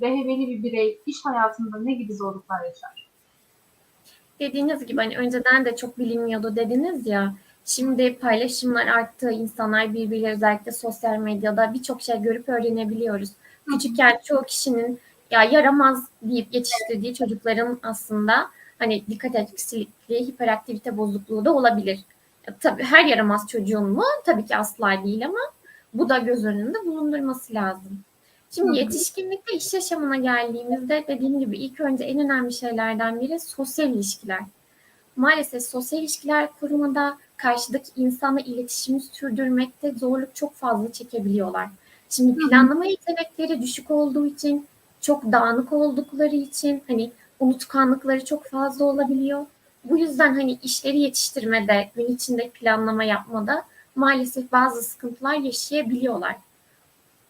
rehbeli bir birey iş hayatında ne gibi zorluklar yaşar? Dediğiniz gibi hani önceden de çok bilinmiyordu dediniz ya. Şimdi paylaşımlar arttı. insanlar birbiriyle özellikle sosyal medyada birçok şey görüp öğrenebiliyoruz. Küçükken çoğu kişinin ya yaramaz deyip yetiştirdiği çocukların aslında hani dikkat eksikliği, hiperaktivite bozukluğu da olabilir. Ya, tabii her yaramaz çocuğun mu? Tabii ki asla değil ama bu da göz önünde bulundurması lazım. Şimdi yetişkinlikte iş yaşamına geldiğimizde dediğim gibi ilk önce en önemli şeylerden biri sosyal ilişkiler. Maalesef sosyal ilişkiler kurmada karşıdaki insanla iletişimi sürdürmekte zorluk çok fazla çekebiliyorlar. Şimdi planlama yetenekleri düşük olduğu için, çok dağınık oldukları için hani unutkanlıkları çok fazla olabiliyor. Bu yüzden hani işleri yetiştirmede, gün içinde planlama yapmada maalesef bazı sıkıntılar yaşayabiliyorlar.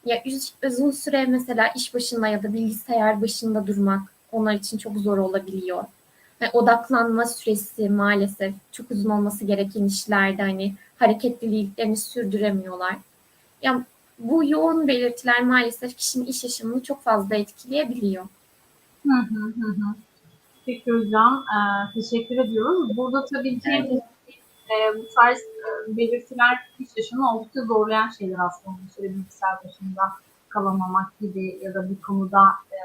Ya uzun süre mesela iş başında ya da bilgisayar başında durmak onlar için çok zor olabiliyor. Yani odaklanma süresi maalesef çok uzun olması gereken işlerde hani hareketliliklerini sürdüremiyorlar. Ya bu yoğun belirtiler maalesef kişinin iş yaşamını çok fazla etkileyebiliyor. Hı hı hı. Peki hocam, e, teşekkür ediyoruz. Burada tabii ki e, bu tarz belirtiler iş yaşamını oldukça zorlayan şeyler aslında. Şöyle bilgisayar başında kalamamak gibi ya da bir konuda e,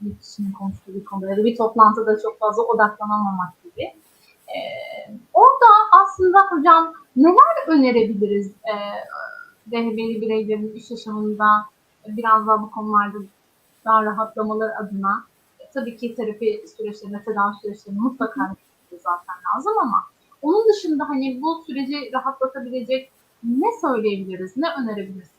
bir kişinin konuştuğu bir konuda ya da bir toplantıda çok fazla odaklanamamak gibi. E, orada aslında hocam neler önerebiliriz e, rehberi bireylerin iş yaşamında biraz daha bu konularda daha rahatlamaları adına e, tabii ki terapi süreçlerinde, tedavi süreçlerinde mutlaka zaten lazım ama onun dışında hani bu süreci rahatlatabilecek ne söyleyebiliriz, ne önerebilirsiniz?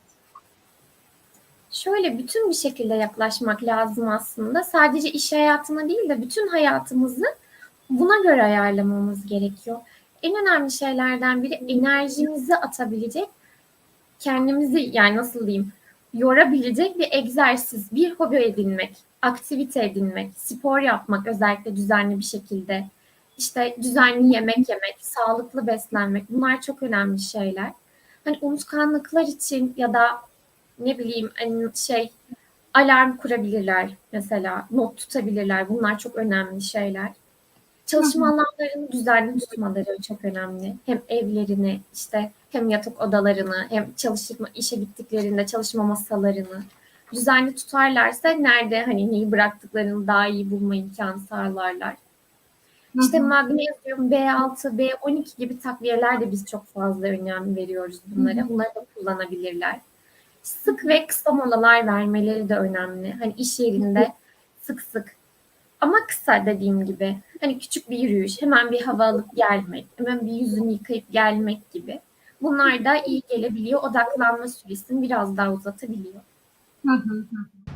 Şöyle bütün bir şekilde yaklaşmak lazım aslında. Sadece iş hayatına değil de bütün hayatımızı buna göre ayarlamamız gerekiyor. En önemli şeylerden biri enerjimizi atabilecek, kendimizi yani nasıl diyeyim, yorabilecek bir egzersiz, bir hobi edinmek, aktivite edinmek, spor yapmak özellikle düzenli bir şekilde. İşte düzenli yemek yemek, sağlıklı beslenmek bunlar çok önemli şeyler. Hani unutkanlıklar için ya da ne bileyim hani şey alarm kurabilirler mesela, not tutabilirler. Bunlar çok önemli şeyler. Çalışma alanlarını düzenli tutmaları çok önemli. Hem evlerini, işte hem yatak odalarını, hem çalışma işe gittiklerinde çalışma masalarını düzenli tutarlarsa nerede hani neyi bıraktıklarını daha iyi bulma imkanı sağlarlar. İşte magnezyum, B6, B12 gibi takviyeler de biz çok fazla önem veriyoruz bunlara. Bunları da kullanabilirler. Sık ve kısa molalar vermeleri de önemli. Hani iş yerinde sık sık ama kısa dediğim gibi. Hani küçük bir yürüyüş, hemen bir hava alıp gelmek, hemen bir yüzünü yıkayıp gelmek gibi. Bunlar da iyi gelebiliyor. Odaklanma süresini biraz daha uzatabiliyor. Hı hı hı.